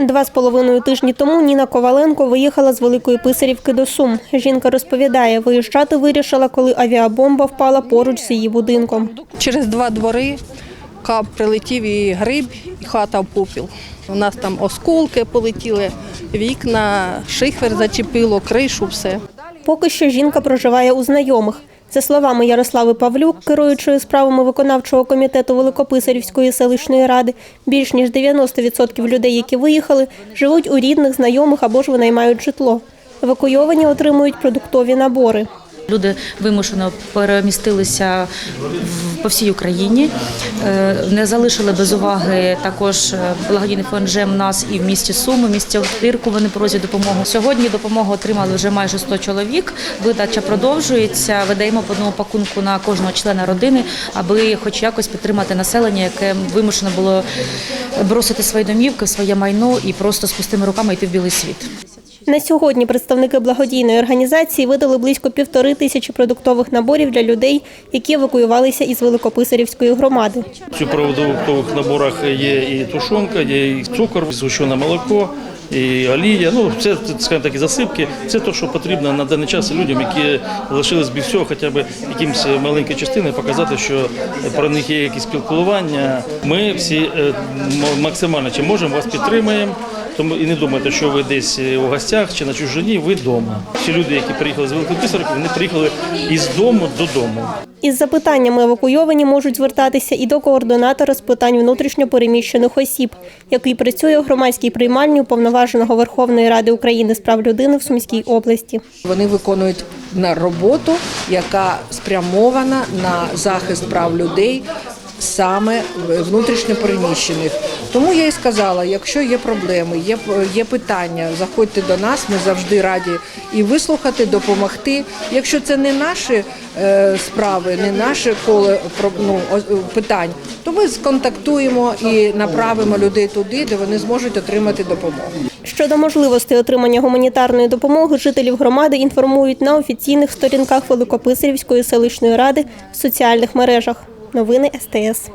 Два з половиною тижні тому Ніна Коваленко виїхала з Великої Писарівки до Сум. Жінка розповідає, виїжджати вирішила, коли авіабомба впала поруч з її будинком. Через два двори кап прилетів і гриб, і хата в попіл. У нас там осколки полетіли, вікна, шифер зачепило, кришу, все. Поки що жінка проживає у знайомих. За словами Ярослави Павлюк, керуючої справами виконавчого комітету Великописарівської селищної ради, більш ніж 90% людей, які виїхали, живуть у рідних, знайомих або ж винаймають житло. Евакуйовані отримують продуктові набори. Люди вимушено перемістилися по всій Україні, Е, не залишили без уваги також е, благодійний фонд «Жем» нас і в місті Суми, в місті Охтирку вони просять допомогу. Сьогодні допомогу отримали вже майже 100 чоловік. Видача продовжується. Видаємо по одному пакунку на кожного члена родини, аби хоч якось підтримати населення, яке вимушено було бросити свої домівки, своє майно і просто з пустими руками йти в білий світ. На сьогодні представники благодійної організації видали близько півтори тисячі продуктових наборів для людей, які евакуювалися із Великописарівської громади. В продуктових наборах є і тушонка, є і цукор, згущене молоко, і олія. Ну, це, скажімо так, і засипки. Це те, що потрібно на даний час людям, які лишились без всього, хоча б якимось маленькою частиною, показати, що про них є якісь спілкування. Ми всі е, максимально чи можемо вас підтримаємо. Тому і не думайте, що ви десь у гостях чи на чужині, ви вдома. Всі люди, які приїхали з Великої Писарки, вони приїхали із дому додому. Із запитаннями евакуйовані можуть звертатися і до координатора з питань внутрішньо переміщених який працює у громадській приймальні уповноваженого Верховної Ради України з прав людини в Сумській області. Вони виконують на роботу, яка спрямована на захист прав людей. Саме внутрішньо переміщених. Тому я і сказала: якщо є проблеми, є, є питання, заходьте до нас, ми завжди раді і вислухати, допомогти. Якщо це не наші е, справи, не наше коло ну, питань, то ми сконтактуємо і направимо людей туди, де вони зможуть отримати допомогу. Щодо можливостей отримання гуманітарної допомоги, жителів громади інформують на офіційних сторінках Великописарівської селищної ради в соціальних мережах. Новини СТС.